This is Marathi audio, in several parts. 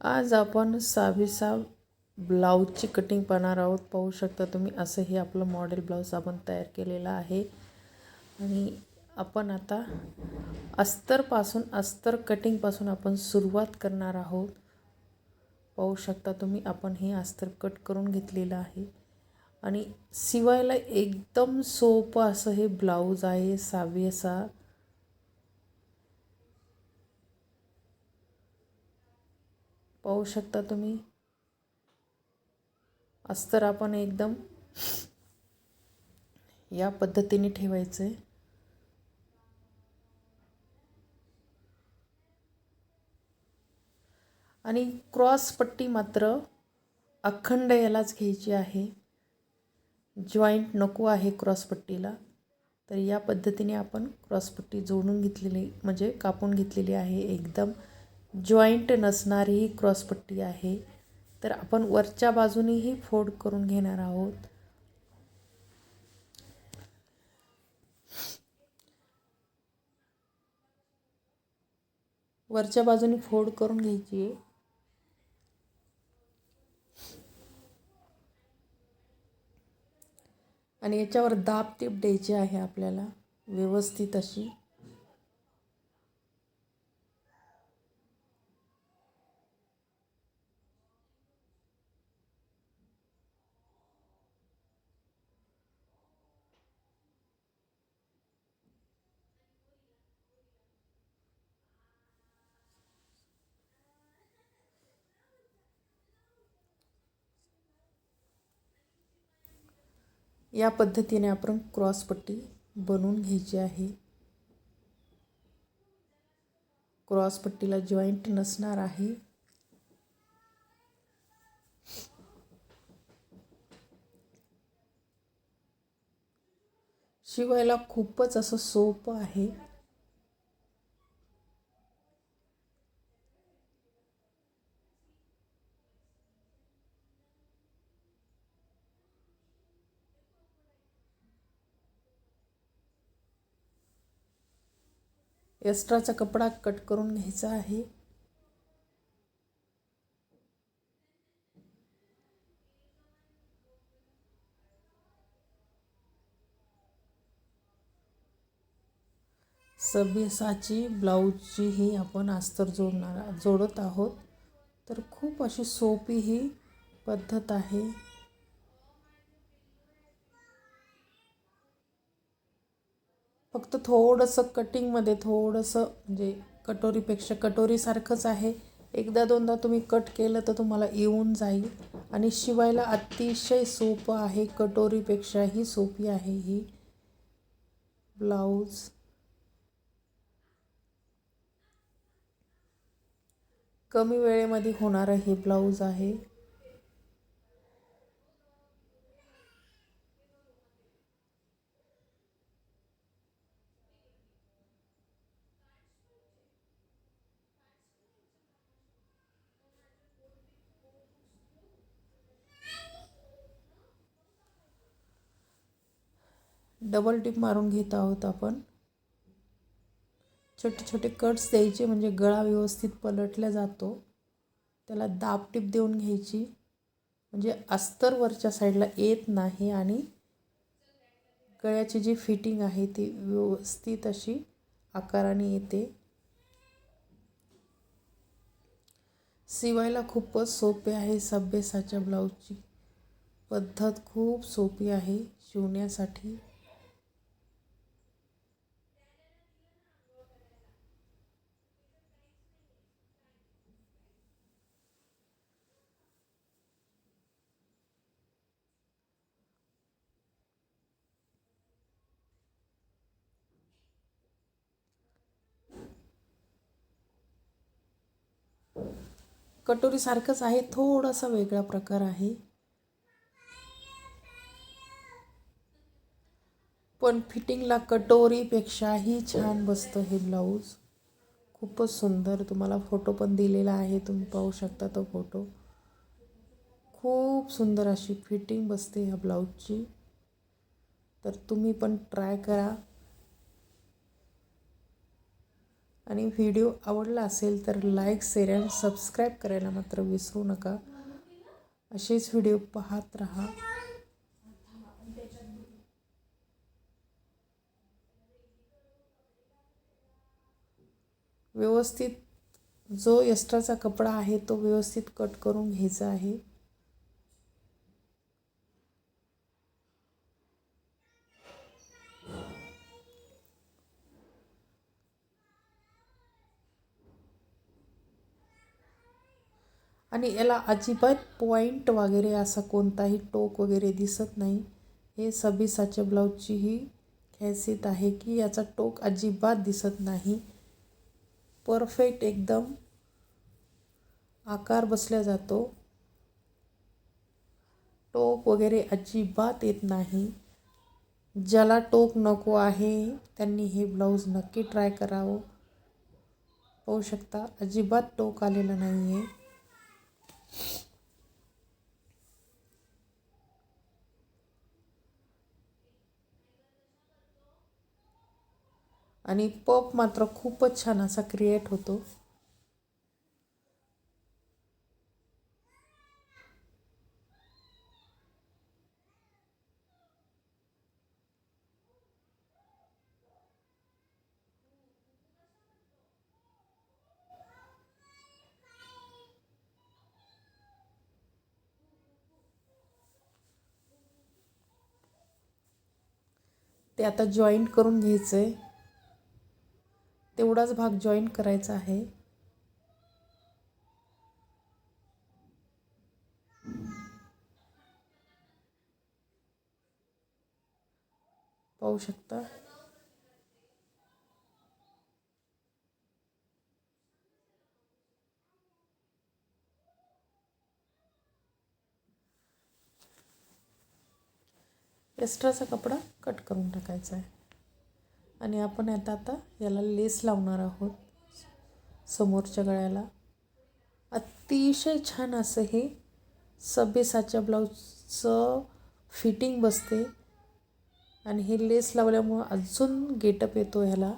आज आपण सावीसा ब्लाऊजची कटिंग पाहणार आहोत. पाहू शकता तुम्ही असं हे आपलं मॉडेल ब्लाऊज आपण तयार केलेलं आहे. आणि आपण आता अस्तरपासून अस्तर कटिंगपासून आपण सुरुवात करणार आहोत. पाहू शकता तुम्ही आपण हे अस्तर कट करून घेतलेलं आहे. आणि शिवायला एकदम सोपं असं हे ब्लाऊज आहे सावी असा पाहू शकता तुम्ही. अस्तर आपण एकदम या पद्धतीने ठेवायचं आहे आणि क्रॉस पट्टी मात्र अखंड यालाच घ्यायची आहे. जॉईंट नको आहे क्रॉसपट्टीला तर या पद्धतीने आपण क्रॉसपट्टी जोडून घेतलेली म्हणजे कापून घेतलेली आहे एकदम. जॉईंट नसणारी ही क्रॉसपट्टी आहे. तर आपण वरच्या बाजूनेही फोल्ड करून घेणार आहोत. वरच्या बाजूने फोल्ड करून घ्यायची आहे. आणि याच्यावर दाब टीप द्यायची आहे आपल्याला. व्यवस्थित अशी. या पद्धतीने आपण क्रॉसपट्टी बनवून घ्यायची आहे. क्रॉसपट्टीला जॉईंट नसणार आहे. शिवायला खूपच असं सोपं आहे. एक्स्ट्राचा कपडा कट करून घ्यायचा आहे. सभ्यसाची ब्लाऊजची ही आपण अस्तर जोडणार जोडत आहोत. तर खूप अशी सोपी ही पद्धत आहे. फक्त थोडंसं कटिंगमध्ये थोडंसं म्हणजे कटोरीपेक्षा कटोरीसारखंच आहे. एकदा दोनदा तुम्ही कट केलं तर तुम्हाला येऊन जाईल. आणि शिवायला अतिशय सोपं आहे कटोरीपेक्षाही सोपी आहे ही ब्लाऊज. कमी वेळेमध्ये होणारं हे ब्लाऊज आहे. डबल टिप मारून घेत आहोत आपण. छोटे छोटे कट्स द्यायचे म्हणजे गळा व्यवस्थित पलटला जातो. त्याला दाब टिप देऊन घ्यायची. म्हणजे अस्तर वरच्या साईडला येत नाही आणि गळ्याची जी फिटिंग आहे ती व्यवस्थित अशी आकाराने येते. शिवायला खूपच सोपे आहे सभ्यसाच्या ब्लाऊजची पद्धत खूप सोपी आहे शिवण्यासाठी. कटोरीसारखंच आहे थोडासा वेगळा प्रकार आहे. पण फिटिंगला कटोरीपेक्षाही छान बसतं हे ब्लाऊज. खूपच सुंदर तुम्हाला फोटो पण दिलेला आहे तुम्ही पाहू शकता तो फोटो. खूप सुंदर अशी फिटिंग बसते ह्या ब्लाऊजची. तर तुम्ही पण ट्राय करा. आणि व्हिडिओ आवडला असेल तर लाईक शेअर अँड सबस्क्राईब करायला मात्र विसरू नका. असेच व्हिडिओ पाहत राहा. व्यवस्थित जो एक्स्ट्राचा कपडा आहे तो व्यवस्थित कट करून घ्यायचा आहे. आणि याला अजिबात पॉईंट वगैरे असा कोणताही टोक वगैरे दिसत नाही. हे सबिसाच्या ब्लाऊजची ही खासियत आहे की याचा टोक अजिबात दिसत नाही. परफेक्ट एकदम आकार बसला जातो. टोक वगैरे अजिबात येत नाही. ज्याला टोक नको आहे त्यांनी हे ब्लाऊज नक्की ट्राय करावं. पाहू शकता अजिबात टोक आलेलं नाही आहे आणि पप मात्र खूपच छान असा क्रिएट होतो. ते आता जॉईंट करून घ्यायचं आहे तेवढाच भाग जॉईंट करायचा आहे. पाहू शकता. एक्स्ट्राचा कपडा कट करून टाकायचा आहे. आणि आपण आता आता याला लेस लावणार आहोत. समोरच्या गळ्याला. अतिशय छान असं हे सबेसाच्या ब्लाऊजचं फिटिंग बसते. आणि हे लेस लावल्यामुळं अजून गेटअप येतो ह्याला.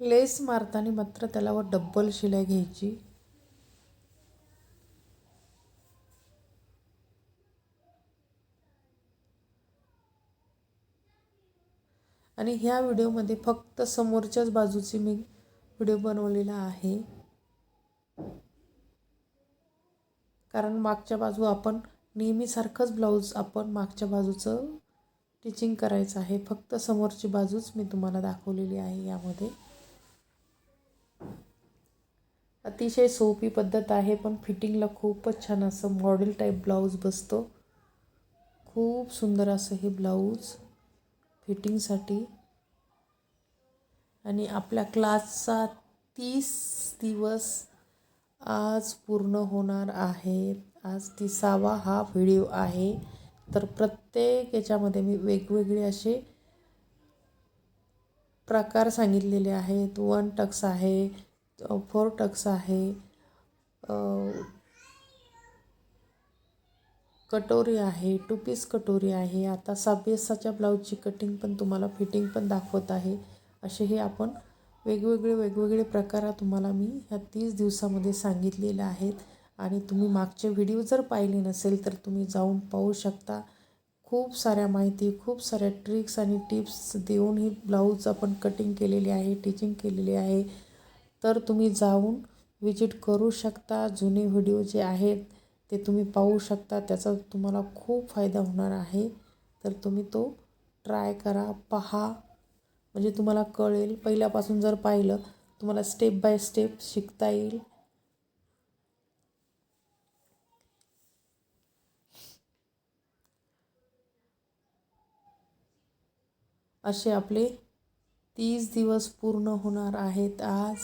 लेस मारताना मात्र त्याला डब्बल शिलाई घ्यायची. आणि ह्या व्हिडिओमध्ये फक्त समोरच्याच बाजूची मी व्हिडिओ बनवलेला आहे. कारण मागच्या बाजू आपण नेहमीसारखंच ब्लाऊज आपण मागच्या बाजूचं टिचिंग करायचं आहे. फक्त समोरची बाजूच मी तुम्हाला दाखवलेली आहे यामध्ये. अतिशय सोपी पद्धत आहे पण फिटिंगला खूपच छान असं मॉडेल टाईप ब्लाऊज बसतो. खूप सुंदर असं हे ब्लाऊज फिटिंगसाठी आणि आपल्या क्लासचा तीस दिवस आज पूर्ण होणार आहे. आज तिसावा हा व्हिडिओ आहे. तर प्रत्येक याच्यामध्ये मी वेगवेगळे असे प्रकार सांगितलेले आहेत. वन टक्स आहे फोर टक्स आहे. कटोरी आहे टू पीस कटोरी आहे. आता साबेसाच्या ब्लाऊजची कटिंग पण तुम्हाला फिटिंग पण दाखवत आहे. असे हे आपण वेगवेगळे वेगवेगळे प्रकार तुम्हाला मी ह्या तीस दिवसामध्ये सांगितलेले आहेत. आणि तुम्ही मागचे व्हिडिओ जर पाहिले नसेल तर तुम्ही जाऊन पाहू शकता. खूप साऱ्या माहिती खूप साऱ्या ट्रिक्स आणि टिप्स देऊन ही ब्लाऊज आपण कटिंग केलेली आहे टिचिंग केलेली आहे. तर तुम्ही जाऊन विजिट करू शकता. जुने व्हिडिओ जे आहेत ते तुम्ही पाहू शकता. त्याचा तुम्हाला खूप फायदा होणार आहे. तर तुम्ही तो ट्राय करा पहा. म्हणजे तुम्हाला कळेल. पहिल्यापासून जर पाहिलं तुम्हाला स्टेप बाय स्टेप शिकता येईल. असे आपले तीस दिवस पूर्ण होणार आहेत आज.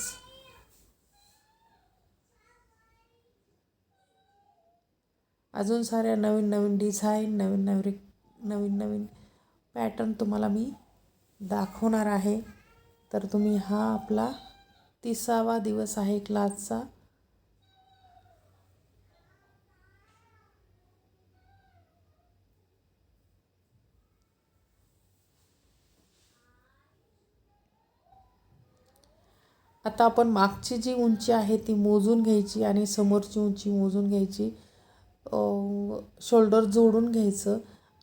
अजून साऱ्या नवीन नवीन डिझाईन नवीन नवरी नवीन नवीन पॅटर्न तुम्हाला मी दाखवणार आहे. तर तुम्ही हा आपला तिसावा दिवस आहे क्लासचा आता आपण मागची जी उंची आहे ती मोजून घ्यायची आणि समोरची उंची मोजून घ्यायची. शोल्डर जोडून घ्यायचं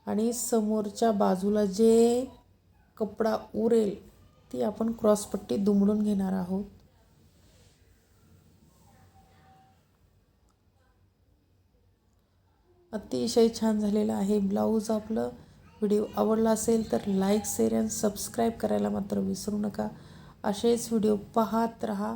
आणि समोरच्या बाजूला जे कपडा उरेल ती आपण क्रॉसपट्टी दुमडून घेणार आहोत. अतिशय छान झालेलं आहे ब्लाऊज आपलं. व्हिडिओ आवडला असेल तर लाईक शेअर आणि सबस्क्राईब करायला मात्र विसरू नका. असेच व्हिडिओ पाहत रहा.